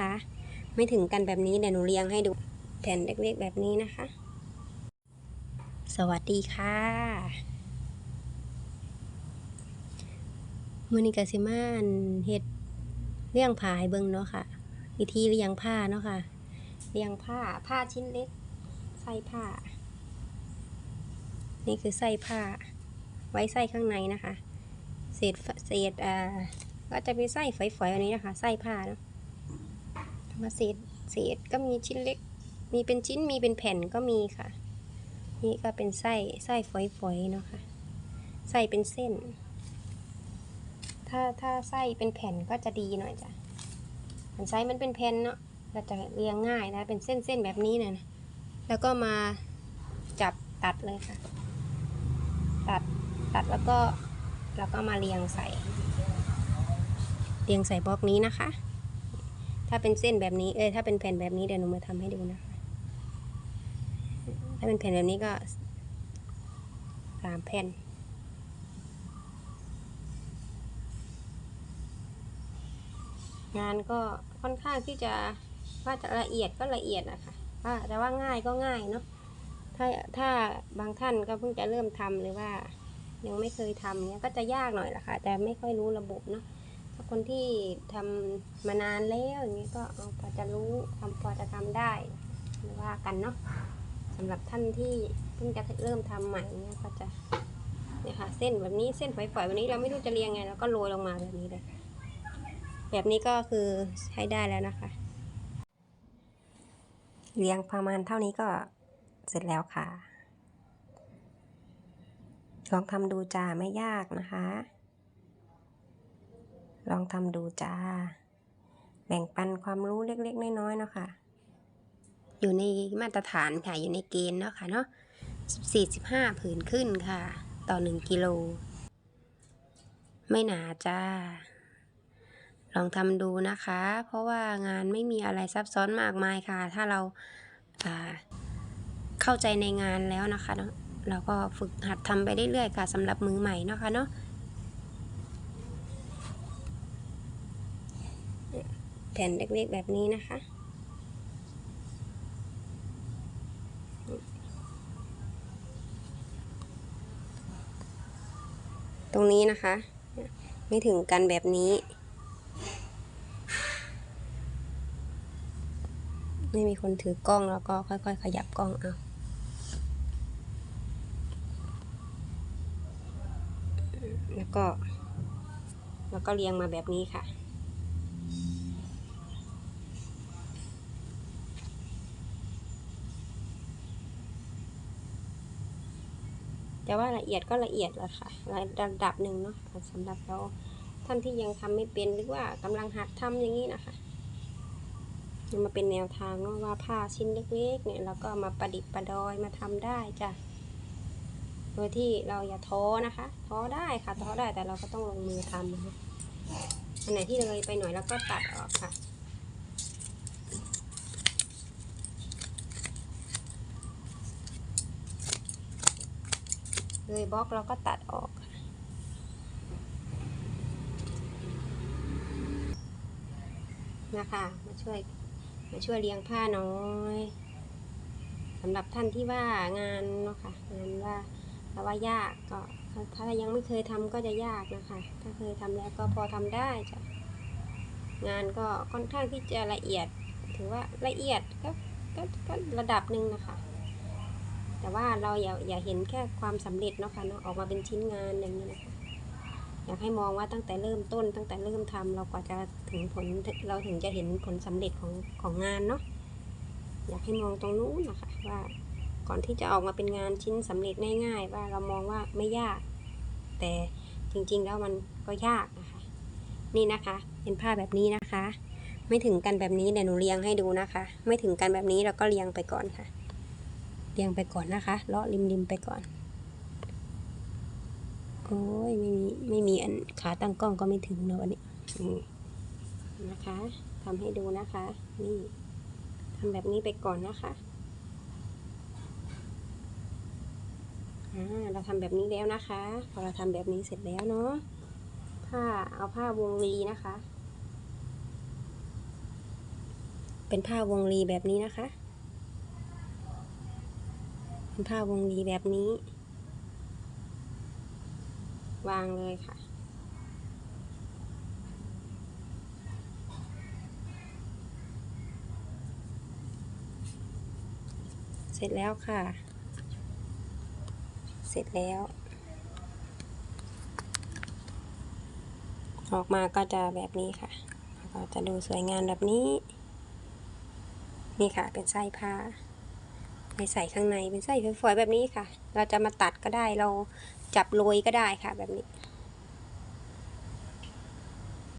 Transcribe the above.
นะคะ ไม่ถึงกันแบบนี้เดี๋ยวหนูเรียงให้ดูแผ่นเล็กๆแบบนี้นะคะ สวัสดีค่ะมือนี้กสิมานเฮ็ดเลี้ยงผ้าให้เบิ่งเนาะค่ะ วิธีเลี้ยงผ้าเนาะค่ะเลี้ยงผ้าผ้าชิ้นเล็กใส่ผ้า นี่คือใส่ผ้า ไว้ใส่ข้างในนะคะ เศษเศษอ่าก็จะมีไส้ฝอยๆอันนี้นะคะไส้ผ้าเนาะ มาเศษเศษก็มีชิ้นเล็ก มีเป็นชิ้นมีเป็นแผ่นก็มีค่ะ นี่ก็เป็นไส้ไส้ฝอยๆเนาะค่ะไส้เป็นเส้น ถ้าถ้าไส้เป็นแผ่นก็จะดีหน่อยจ้ะมันไส้มันเป็นแผ่นเนาะก็จะเรียงง่ายนะเป็นเส้นๆแบบนี้นะนะแล้วก็มาจับตัดเลยค่ะ ตัดตัดแล้วก็แล้วก็มาเรียงใส่ เรียงใส่บล็อกนี้นะคะ ถ้าเป็นเส้นแบบนี้ เอ้ยถ้าเป็นแผ่นแบบนี้เดี๋ยวหนูมาทำให้ดูนะคะ ถ้าเป็นแผ่นแบบนี้ก็สามแผ่น งานก็ค่อนข้างที่จะว่าจะละเอียดก็ละเอียดนะคะว่าแต่ว่าง่ายก็ง่ายเนาะ ถ้าถ้าบางท่านก็เพิ่งจะเริ่มทำหรือว่า ยังไม่เคยทำเนี้ยก็จะยากหน่อยละค่ะ แต่ไม่ค่อยรู้ระบบเนาะ ถ้าคนที่ทำมานานแล้วอย่างนี้ก็เอาพอจะรู้ทำพอจะทำได้ไม่ว่ากันเนาะสำหรับท่านที่เพิ่งจะเริ่มทำใหม่เนี่ยก็จะเนี่ยค่ะเส้นแบบนี้เส้นฝอยๆแบบนี้เราไม่รู้จะเรียงไงเราก็โรยลงมาแบบนี้เลย แบบนี้ก็คือใช้ได้แล้วนะคะ เรียงประมาณเท่านี้ก็เสร็จแล้วค่ะ ลองทำดูจ้าไม่ยากนะคะ ลองทำดูจ้า แบ่งปันความรู้เล็กๆ น้อยๆเนาะค่ะ อยู่ในมาตรฐานค่ะ อยู่ในเกณฑ์เนาะค่ะเนาะ45ผืนขึ้นค่ะ ต่อ 1 กิโล ไม่หนาจ้า ลองทำดูนะคะ เพราะว่างานไม่มีอะไรซับซ้อนมากมายค่ะ ถ้าเราาเข้าใจในงานแล้วนะคะเนาะเราก็ฝึกหัดทำไปเรื่อยๆค่ะสำหรับมือใหม่เนาะค่ะเนาะ แผ่นเล็กๆแบบนี้นะคะ ตรงนี้นะคะ ไม่ถึงกันแบบนี้ไม่มีคนถือกล้องแล้วก็ค่อยๆ ขยับกล้องเอาแล้วก็ แล้วก็เรียงมาแบบนี้ค่ะ แต่ว่าละเอียดก็ละเอียดแล้วค่ะระดับหนึ่งเนาะสำหรับเราท่านที่ยังทำไม่เป็นหรือว่ากำลังหัดทำอย่างนี้นะคะมาเป็นแนวทางเนาะว่าผ้าชิ้นเล็กๆเนี่ยเราก็มาประดิษฐ์ประดอยมาทำได้จ้ะโดยที่เราอย่าท้อนะคะท้อได้ค่ะท้อได้แต่เราก็ต้องลงมือทำนะคะอันไหนที่เลยไปหน่อยเราก็ตัดออกค่ะ เลยบล็อกเราก็ตัดออกนะคะมาช่วยมาช่วยเลี้ยงผ้าน้อยสำหรับท่านที่ว่างานเนาะค่ะงานว่าถ้าว่ายากก็ถ้ายังไม่เคยทำก็จะยากนะคะ ถ้าเคยทำแล้วก็พอทำได้จ้ะงานก็ค่อนข้างที่จะละเอียด ถือว่าละเอียดก็ก็ก็ระดับหนึ่งนะคะ แต่ว่าเราอย่าอย่าเห็นแค่ความสำเร็จเนาะค่ะเนาะออกมาเป็นชิ้นงานอย่างนี้นะคะอยากให้มองว่าตั้งแต่เริ่มต้น ตั้งแต่เริ่มทำเรากว่าจะถึงผลเราถึงจะเห็นผลสำเร็จของของงานเนาะอยากให้มองตรงนู้นนะคะว่าก่อนที่จะออกมาเป็นงานชิ้นสำเร็จง่ายๆ ว่าเรามองว่าไม่ยาก แต่จริงๆแล้วมันก็ยากนะคะ นี่นะคะเป็นผ้าแบบนี้นะคะ ไม่ถึงกันแบบนี้เดี๋ยวหนูเรียงให้ดูนะคะ ไม่ถึงกันแบบนี้เราก็เรียงไปก่อนค่ะ เรียงไปก่อนนะคะ เลาะริมๆไปก่อน โอ้ยไม่มีไม่มีอันขาตั้งกล้องก็ไม่ถึงเนอะวันนี้นะคะทำให้ดูนะคะ นี่ทำแบบนี้ไปก่อนนะคะเราทำแบบนี้แล้วนะคะ พอเราทำแบบนี้เสร็จแล้วเนาะผ้าเอาผ้าวงลีนะคะ เป็นผ้าวงรีแบบนี้นะคะ ผ้าวงรีแบบนี้ วางเลยค่ะ เสร็จแล้วค่ะ เสร็จแล้ว ออกมาก็จะแบบนี้ค่ะ ก็จะดูสวยงามแบบนี้ นี่ค่ะเป็นไส้ผ้า ให้ใส่ข้างในเป็นไส้ฝอยๆแบบนี้ค่ะ เราจะมาตัดก็ได้เราจับโรยก็ได้ค่ะแบบนี้